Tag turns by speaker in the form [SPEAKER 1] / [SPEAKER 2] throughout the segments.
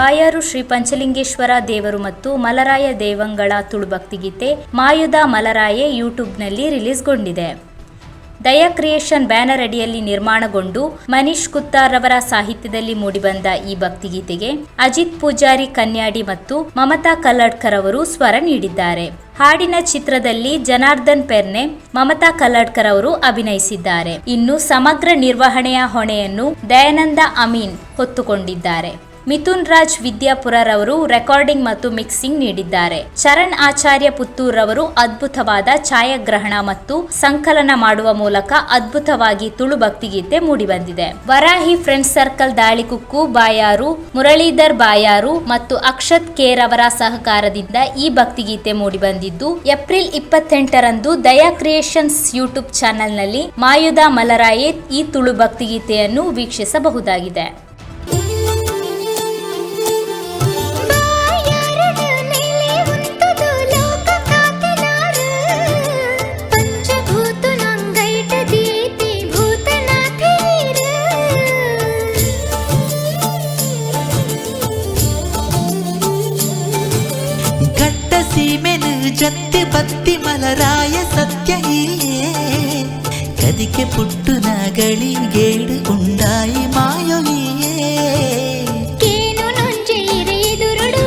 [SPEAKER 1] ಬಾಯಾರು ಶ್ರೀ ಪಂಚಲಿಂಗೇಶ್ವರ ದೇವರು ಮತ್ತು ಮಲರಾಯ ದೇವಂಗಳ ತುಳುಭಕ್ತಿಗೀತೆ ಮಾಯುದ ಮಲರಾಯೆ ಯೂಟ್ಯೂಬ್ನಲ್ಲಿ ರಿಲೀಸ್ಗೊಂಡಿದೆ. ದಯಾ ಕ್ರಿಯೇಷನ್ ಬ್ಯಾನರ್ ಅಡಿಯಲ್ಲಿ ನಿರ್ಮಾಣಗೊಂಡು ಮನೀಶ್ ಕುತ್ತಾರ್ ಅವರ ಸಾಹಿತ್ಯದಲ್ಲಿ ಮೂಡಿಬಂದ ಈ ಭಕ್ತಿಗೀತೆಗೆ ಅಜಿತ್ ಪೂಜಾರಿ ಕನ್ಯಾಡಿ ಮತ್ತು ಮಮತಾ ಕಲ್ಲಡ್ಕರ್ ಅವರು ಸ್ವರ ನೀಡಿದ್ದಾರೆ. ಹಾಡಿನ ಚಿತ್ರದಲ್ಲಿ ಜನಾರ್ದನ್ ಪೆರ್ನೆ, ಮಮತಾ ಕಲ್ಲಡ್ಕರ್ ಅವರು ಅಭಿನಯಿಸಿದ್ದಾರೆ. ಇನ್ನು ಸಮಗ್ರ ನಿರ್ವಹಣೆಯ ಹೊಣೆಯನ್ನು ದಯಾನಂದ ಅಮೀನ್ ಹೊತ್ತುಕೊಂಡಿದ್ದಾರೆ. ಮಿಥುನ್ ರಾಜ್ ವಿದ್ಯಾಪುರರವರು ರೆಕಾರ್ಡಿಂಗ್ ಮತ್ತು ಮಿಕ್ಸಿಂಗ್ ನೀಡಿದ್ದಾರೆ. ಚರಣ್ ಆಚಾರ್ಯ ಪುತ್ತೂರ್ ರವರು ಅದ್ಭುತವಾದ ಛಾಯಾಗ್ರಹಣ ಮತ್ತು ಸಂಕಲನ ಮಾಡುವ ಮೂಲಕ ಅದ್ಭುತವಾಗಿ ತುಳು ಭಕ್ತಿಗೀತೆ ಮೂಡಿಬಂದಿದೆ. ವರಾಹಿ ಫ್ರೆಂಡ್ಸ್ ಸರ್ಕಲ್ ದಾಳಿಕುಕ್ಕು ಬಾಯಾರು, ಮುರಳೀಧರ್ ಬಾಯಾರು ಮತ್ತು ಅಕ್ಷತ್ ಕೇರ್ ಅವರ ಸಹಕಾರದಿಂದ ಈ ಭಕ್ತಿಗೀತೆ ಮೂಡಿಬಂದಿದ್ದು, ಏಪ್ರಿಲ್ ಇಪ್ಪತ್ತೆಂಟರಂದು ದಯಾ ಕ್ರಿಯೇಷನ್ಸ್ ಯೂಟ್ಯೂಬ್ ಚಾನೆಲ್ನಲ್ಲಿ ಮಾಯುದ ಮಲರಾಯೇತ್ ಈ ತುಳು ಭಕ್ತಿಗೀತೆಯನ್ನು ವೀಕ್ಷಿಸಬಹುದಾಗಿದೆ.
[SPEAKER 2] ಸೀಮೆನು ಜತ್ತಿ ಬತ್ತಿ ಮಲರಾಯ ಸತ್ಯ ಹೀಯೇ ಕದಿಕೆ ಪುಟ್ಟು ನಗಳಿಗೇಡು ಉಂಡಾಯಿ ಮಾಯೊಲಿಯೇ
[SPEAKER 3] ಕೇನು ನೊಂಜೆ ಇರೆ ಎದುರುಡು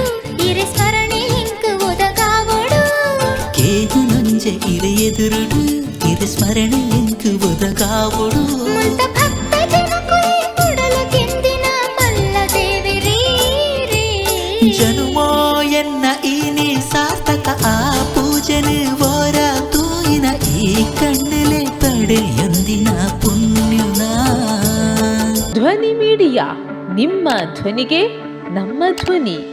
[SPEAKER 3] ಇರೆ ಸ್ಮರಣೆ ಹಿಂಕು ಒದಗಾವೊಡು
[SPEAKER 2] ಕೇದು ನೊಂಜೆ ಇರೆ ಎದುರುಡು ಇರೆ ಸ್ಮರಣೆ ಎಂಕು ಒದಗಾವುಡು ಕಣ್ಣಲೆ ಪಡೆಯೊಂದಿನ ಪುಣ್ಯುನಾ.
[SPEAKER 4] ಧ್ವನಿ ಮೀಡಿಯಾ ನಿಮ್ಮ ಧ್ವನಿಗೆ ನಮ್ಮ ಧ್ವನಿ.